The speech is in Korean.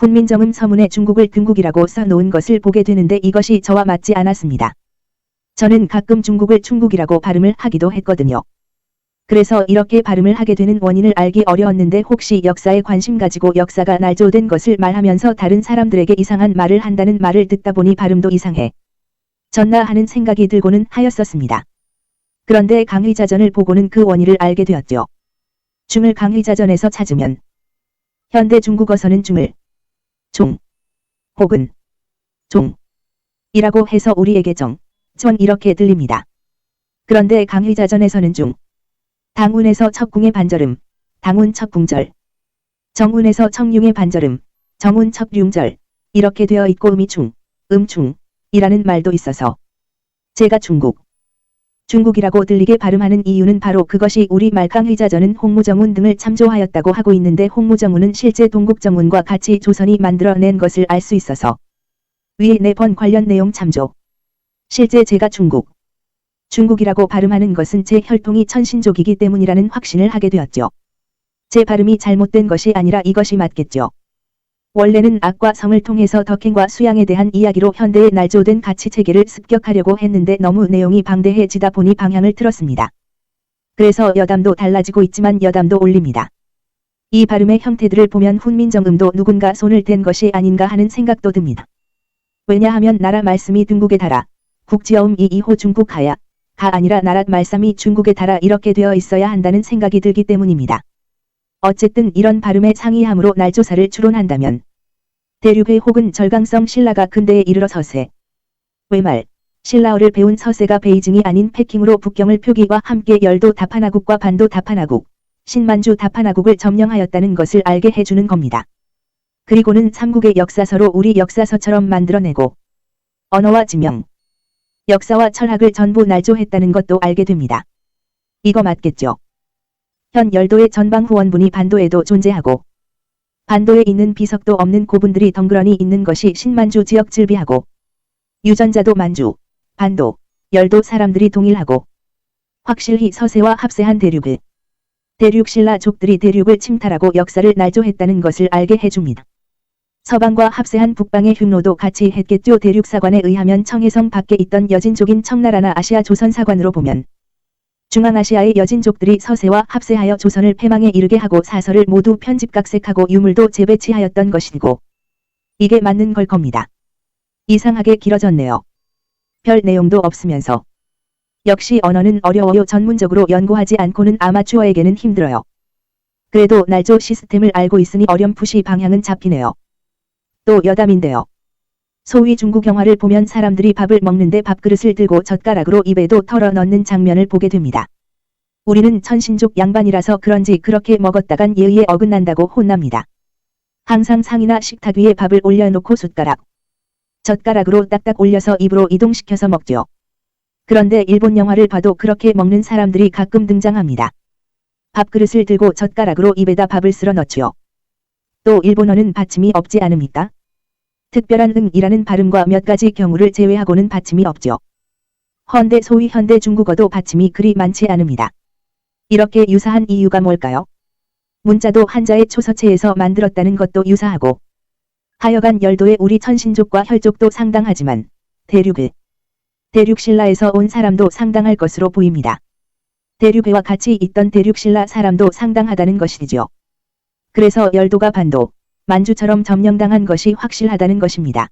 훈민정음 서문에 중국을 중국이라고 써놓은 것을 보게 되는데 이것이 저와 맞지 않았습니다. 저는 가끔 중국을 충국이라고 발음을 하기도 했거든요. 그래서 이렇게 발음을 하게 되는 원인을 알기 어려웠는데 혹시 역사에 관심 가지고 역사가 날조된 것을 말하면서 다른 사람들에게 이상한 말을 한다는 말을 듣다 보니 발음도 이상해. 졌나 하는 생각이 들고는 하였었습니다. 그런데 강의자전을 보고는 그 원인을 알게 되었죠. 중을 강의자전에서 찾으면 현대 중국어서는 중을 종 혹은 종 이라고 해서 우리에게 정, 전 이렇게 들립니다. 그런데 강의자전에서는 중 당운에서 척궁의 반절음, 당운 척궁절 정운에서 청룡의 반절음, 정운 척룡절 이렇게 되어 있고 음이 중, 음충 이라는 말도 있어서 제가 중국 중국이라고 들리게 발음하는 이유는 바로 그것이 우리 말강의자전은 홍무정운 등을 참조하였다고 하고 있는데 홍무정운은 실제 동국정운과 같이 조선이 만들어낸 것을 알 수 있어서 위에 네 번 관련 내용 참조. 실제 제가 중국, 중국이라고 발음하는 것은 제 혈통이 천신족이기 때문이라는 확신을 하게 되었죠. 제 발음이 잘못된 것이 아니라 이것이 맞겠죠. 원래는 악과 성을 통해서 덕행과 수양에 대한 이야기로 현대의 날조된 가치체계를 습격하려고 했는데 너무 내용이 방대해지다 보니 방향을 틀었습니다. 그래서 여담도 달라지고 있지만 여담도 올립니다. 이 발음의 형태들을 보면 훈민정음도 누군가 손을 댄 것이 아닌가 하는 생각도 듭니다. 왜냐하면 나라 말씀이 중국에 달아 국지어음이 2호 중국하야 가 아니라 나라 말씀이 중국에 달아 이렇게 되어 있어야 한다는 생각이 들기 때문입니다. 어쨌든 이런 발음의 상이함으로 날조사를 추론한다면 대륙의 혹은 절강성 신라가 근대에 이르러 서세 외말 신라어를 배운 서세가 베이징이 아닌 패킹으로 북경을 표기와 함께 열도 다파나국과 반도 다파나국 신만주 다파나국을 점령하였다는 것을 알게 해주는 겁니다. 그리고는 삼국의 역사서로 우리 역사서처럼 만들어내고 언어와 지명, 역사와 철학을 전부 날조했다는 것도 알게 됩니다. 이거 맞겠죠? 현 열도의 전방 후원분이 반도에도 존재하고 반도에 있는 비석도 없는 고분들이 덩그러니 있는 것이 신만주 지역 질비하고 유전자도 만주, 반도, 열도 사람들이 동일하고 확실히 서세와 합세한 대륙을 대륙 신라족들이 대륙을 침탈하고 역사를 날조했다는 것을 알게 해줍니다. 서방과 합세한 북방의 흉노도 같이 했겠죠. 대륙사관에 의하면 청해성 밖에 있던 여진족인 청나라나 아시아 조선사관으로 보면 중앙아시아의 여진족들이 서세와 합세하여 조선을 패망에 이르게 하고 사설을 모두 편집각색하고 유물도 재배치하였던 것이고 이게 맞는 걸 겁니다. 이상하게 길어졌네요. 별 내용도 없으면서 역시 언어는 어려워요. 전문적으로 연구하지 않고는 아마추어에게는 힘들어요. 그래도 날조 시스템을 알고 있으니 어렴풋이 방향은 잡히네요. 또 여담인데요. 소위 중국 영화를 보면 사람들이 밥을 먹는데 밥그릇을 들고 젓가락으로 입에도 털어 넣는 장면을 보게 됩니다. 우리는 천신족 양반이라서 그런지 그렇게 먹었다간 예의에 어긋난다고 혼납니다. 항상 상이나 식탁 위에 밥을 올려놓고 숟가락, 젓가락으로 딱딱 올려서 입으로 이동시켜서 먹죠. 그런데 일본 영화를 봐도 그렇게 먹는 사람들이 가끔 등장합니다. 밥그릇을 들고 젓가락으로 입에다 밥을 쓸어 넣죠. 또 일본어는 받침이 없지 않습니까? 특별한 응이라는 발음과 몇 가지 경우를 제외하고는 받침이 없죠. 헌데 소위 현대 중국어도 받침이 그리 많지 않습니다. 이렇게 유사한 이유가 뭘까요? 문자도 한자의 초서체에서 만들었다는 것도 유사하고 하여간 열도의 우리 천신족과 혈족도 상당하지만 대륙을 대륙신라에서 온 사람도 상당할 것으로 보입니다. 대륙회와 같이 있던 대륙신라 사람도 상당하다는 것이죠. 그래서 열도가 반도, 만주처럼 점령당한 것이 확실하다는 것입니다.